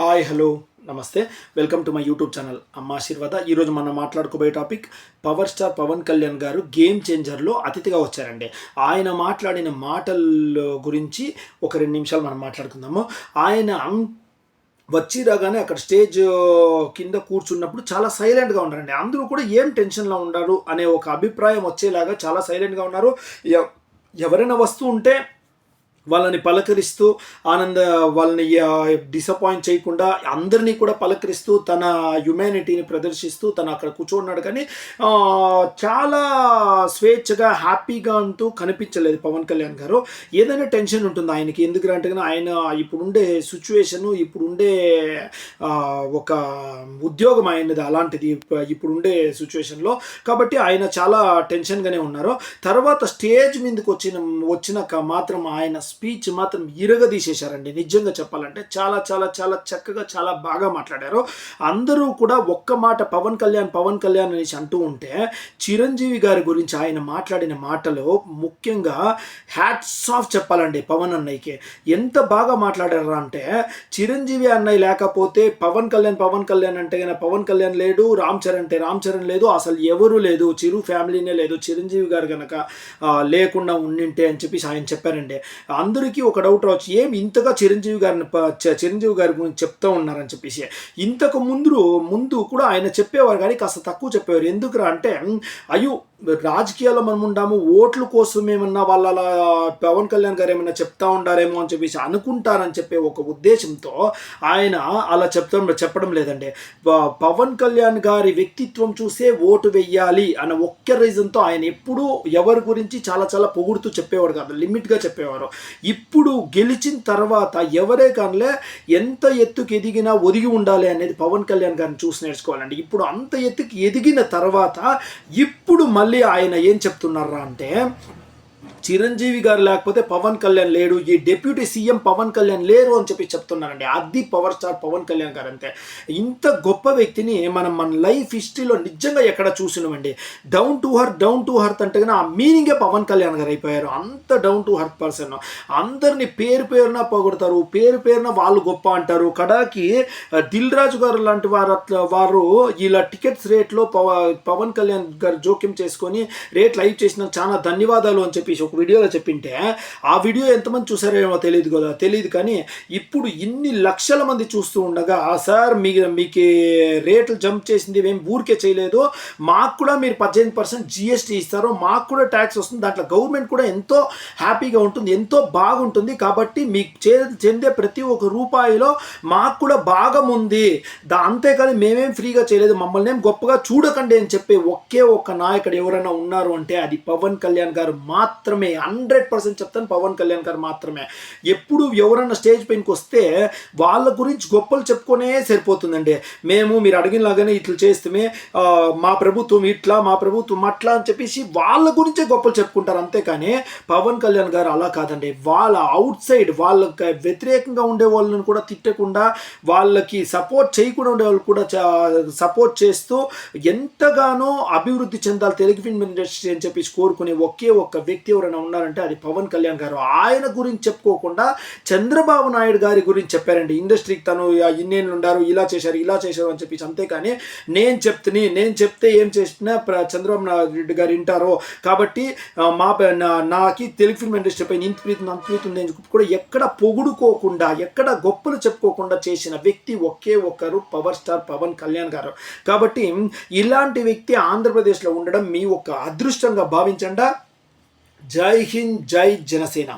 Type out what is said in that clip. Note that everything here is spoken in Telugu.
హాయ్ హలో నమస్తే. Welcome to my YouTube channel అమ్మ ఆశీర్వాద. ఈరోజు మనం మాట్లాడుకోబోయే topic power star Pawan Kalyan గారు గేమ్ చేంజర్లో అతిథిగా వచ్చారండి. ఆయన మాట్లాడిన మాటల గురించి ఒక రెండు నిమిషాలు మనం మాట్లాడుకుందాము. ఆయన అం- వచ్చి రాగానే అక్కడ స్టేజ్ కింద కూర్చున్నప్పుడు చాలా సైలెంట్గా ఉన్నారండి. అందరూ కూడా ఏం టెన్షన్లో ఉన్నారు అనే ఒక అభిప్రాయం వచ్చేలాగా చాలా సైలెంట్గా ఉన్నారు. ఎవరైనా వస్తూ ఉంటే వాళ్ళని పలకరిస్తూ ఆనంద వాళ్ళని డిసప్పాయింట్ చేయకుండా అందరినీ కూడా పలకరిస్తూ తన హ్యుమానిటీని ప్రదర్శిస్తూ తను అక్కడ కూర్చున్నాడు. కానీ చాలా స్వేచ్ఛగా హ్యాపీగా అంటూ కనిపించలేదు పవన్ కళ్యాణ్ గారు. ఏదైనా టెన్షన్ ఉంటుంది ఆయనకి. ఎందుకంటే ఆయన ఇప్పుడుండే సిచ్యువేషను ఇప్పుడుండే ఒక ఉద్యోగం ఆయనది అలాంటిది ఇప్పుడుండే సిచ్యువేషన్లో కాబట్టి ఆయన చాలా టెన్షన్గానే ఉన్నారు. తర్వాత స్టేజ్ మీదకి వచ్చిన వచ్చినాక మాత్రం ఆయన స్పీచ్ మాత్రం ఇరగదీసేశారండి నిజంగా చెప్పాలంటే చాలా చాలా చాలా చక్కగా చాలా బాగా మాట్లాడారు. అందరూ కూడా ఒక్క మాట పవన్ కళ్యాణ్ పవన్ కళ్యాణ్ అనేసి అంటూ ఉంటే చిరంజీవి గారి గురించి ఆయన మాట్లాడిన మాటలు ముఖ్యంగా హ్యాట్స్ ఆఫ్ చెప్పాలండి పవన్ అన్నయ్యకి. ఎంత బాగా మాట్లాడారు అంటే చిరంజీవి అన్నయ్య లేకపోతే పవన్ కళ్యాణ్ పవన్ కళ్యాణ్ అంటే కానీ పవన్ కళ్యాణ్ లేడు రామ్ చరణ్ అంటే రామ్ చరణ్ లేదు అసలు ఎవరు లేదు చిరు ఫ్యామిలీనే లేదు చిరంజీవి గారు కనుక లేకుండా ఉండింటే అని చెప్పేసి ఆయన చెప్పారండి. అందరికీ ఒక డౌట్ రావచ్చు ఏం ఇంతగా చిరంజీవి గారిని చిరంజీవి గారి గురించి చెప్తూ ఉన్నారని చెప్పేసి. ఇంతకు ముందు ముందు కూడా ఆయన చెప్పేవారు కానీ కాస్త తక్కువ చెప్పేవారు. ఎందుకురా అంటే అయ్యో రాజకీయాల్లో మనం ఉండాము ఓట్ల కోసం ఏమన్నా వాళ్ళ పవన్ కళ్యాణ్ గారు ఏమన్నా చెప్తా ఉండారేమో అని చెప్పేసి అనుకుంటారని చెప్పే ఒక ఉద్దేశంతో ఆయన అలా చెప్తాం చెప్పడం లేదండి. పవన్ కళ్యాణ్ గారి వ్యక్తిత్వం చూసే ఓటు వెయ్యాలి అన్న ఒక్క రీజన్తో ఆయన ఎప్పుడూ ఎవరి గురించి చాలా చాలా పొగుడుతూ చెప్పేవాడు కాదు లిమిట్గా చెప్పేవారు. ఇప్పుడు గెలిచిన తర్వాత ఎవరే కానిలే ఎంత ఎత్తుకు ఎదిగినా ఒదిగి ఉండాలి అనేది పవన్ కళ్యాణ్ గారిని చూసి నేర్చుకోవాలండి. ఇప్పుడు అంత ఎత్తుకి ఎదిగిన తర్వాత ఇప్పుడు మళ్ళీ మళ్ళీ ఆయన ఏం చెప్తున్నారా అంటే చిరంజీవి గారు లేకపోతే పవన్ కళ్యాణ్ లేడు ఈ డెప్యూటీ సీఎం పవన్ కళ్యాణ్ లేరు అని చెప్పి చెప్తున్నారండి. అది పవర్ స్టార్ పవన్ కళ్యాణ్ గారు అంతే. ఇంత గొప్ప వ్యక్తిని మనం మన లైఫ్ హిస్టరీలో నిజంగా ఎక్కడ చూసినామండి? Down to earth down to earth అంటే ఆ మీనింగే పవన్ కళ్యాణ్ గారు అయిపోయారు. అంత డౌన్ టు హర్త్ పర్సన్. అందరిని పేరు పేరున పొగుడతారు పేరు పేరున వాళ్ళు గొప్ప అంటారు. కడాకి దిల్ రాజు గారు లాంటి వారు అట్లా వారు ఇలా టికెట్స్ రేట్లో పవ పవన్ కళ్యాణ్ గారు జోక్యం చేసుకొని రేట్ లైవ్ చేసిన చాలా ధన్యవాదాలు అని చెప్పేసి ఒక వీడియోలో చెప్పింటే ఆ వీడియో ఎంతమంది చూసారేమో తెలియదు కదా తెలియదు కానీ ఇప్పుడు ఇన్ని లక్షల మంది చూస్తూ ఉండగా "ఆ సార్ మీ మీకు రేట్లు జంప్ చేసింది మేము ఊరికే చేయలేదు. మాకు కూడా మీరు పద్దెనిమిది పర్సెంట్ జిఎస్టీ ఇస్తారు మాకు కూడా ట్యాక్స్ వస్తుంది. దాంట్లో గవర్నమెంట్ కూడా ఎంతో హ్యాపీగా ఉంటుంది ఎంతో బాగుంటుంది. కాబట్టి మీకు చే చెందే ప్రతి ఒక్క రూపాయిలో మాకు కూడా భాగం ఉంది. దా అంతేకాని మేమేం ఫ్రీగా చేయలేదు. మమ్మల్ని ఏం గొప్పగా చూడకండి అని చెప్పే ఒకే ఒక్క నాయకుడు ఎవరైనా ఉన్నారు అంటే అది పవన్ కళ్యాణ్ గారు మాత్రమే. హండ్రెడ్ పర్సెంట్ చెప్తాను పవన్ కళ్యాణ్ గారు మాత్రమే. ఎప్పుడు ఎవరైనా స్టేజ్ పైనకి వస్తే వాళ్ళ గురించి గొప్పలు చెప్పుకొనే సరిపోతుందండి. మేము మీరు అడిగినలాగానే ఇట్లా చేస్తే మా ప్రభుత్వం ఇట్లా మా ప్రభుత్వం అట్లా అని చెప్పేసి వాళ్ళ గురించే గొప్పలు చెప్పుకుంటారు. అంతేకాని పవన్ కళ్యాణ్ గారు అలా కాదండి. వాళ్ళ అవుట్ సైడ్ వాళ్ళకి వ్యతిరేకంగా ఉండే వాళ్ళని కూడా తిట్టకుండా వాళ్ళకి సపోర్ట్ చేయకుండా ఉండే వాళ్ళు కూడా సపోర్ట్ చేస్తూ ఎంతగానో అభివృద్ధి చెందాలి తెలుగు ఫిల్మ్ ఇండస్ట్రీ అని చెప్పేసి కోరుకునే ఒకే ఒక్క వ్యక్తి ఎవరైనా ఉన్నారంటే అది పవన్ కళ్యాణ్ గారు. ఆయన గురించి చెప్పుకోకుండా చంద్రబాబు నాయుడు గారి గురించి చెప్పారండి. ఇండస్ట్రీకి తను ఇన్నేళ్ళు ఉండారు ఇలా చేశారు ఇలా చేశారు అని చెప్పేసి. అంతేకాని నేను చెప్తుని నేను చెప్తే ఏం చేసినా చంద్రబాబు నాయుడు గారు వింటారో. కాబట్టి మా నా- నాకి తెలుగు ఫిల్మ్ ఇండస్ట్రీ పైన ఇంత ప్రీతి అంత ప్రీతి ఉంది అని చెప్పి కూడా ఎక్కడ పొగుడుకోకుండా ఎక్కడ గొప్పలు చెప్పుకోకుండా చేసిన వ్యక్తి ఒకే ఒక్కరు పవర్ స్టార్ పవన్ కళ్యాణ్ గారు. కాబట్టి ఇలాంటి వ్యక్తి ఆంధ్రప్రదేశ్లో ఉండడం మీ ఒక అదృష్టంగా భావించండా? జై హింద్ జై జనసేన